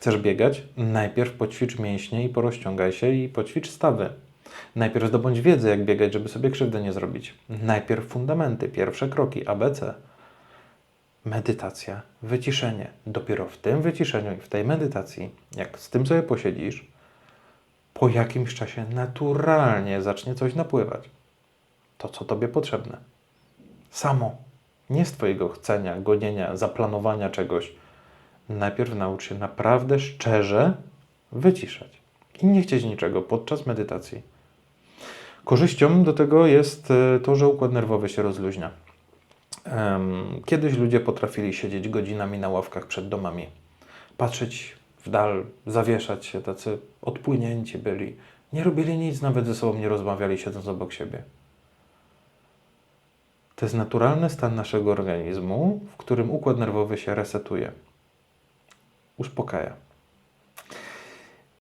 Chcesz biegać? Najpierw poćwicz mięśnie i porozciągaj się i poćwicz stawy. Najpierw zdobądź wiedzę, jak biegać, żeby sobie krzywdy nie zrobić. Najpierw fundamenty, pierwsze kroki, ABC. Medytacja, wyciszenie. Dopiero w tym wyciszeniu i w tej medytacji, jak z tym sobie posiedzisz, po jakimś czasie naturalnie zacznie coś napływać. To, co tobie potrzebne. Samo. Nie z twojego chcenia, gonienia, zaplanowania czegoś. Najpierw naucz się naprawdę szczerze wyciszać i nie chcieć niczego podczas medytacji. Korzyścią do tego jest e, to, że układ nerwowy się rozluźnia. Kiedyś ludzie potrafili siedzieć godzinami na ławkach przed domami, patrzeć w dal, zawieszać się, tacy odpłynięci byli. Nie robili nic, nawet ze sobą nie rozmawiali, siedząc obok siebie. To jest naturalny stan naszego organizmu, w którym układ nerwowy się resetuje, uspokaja.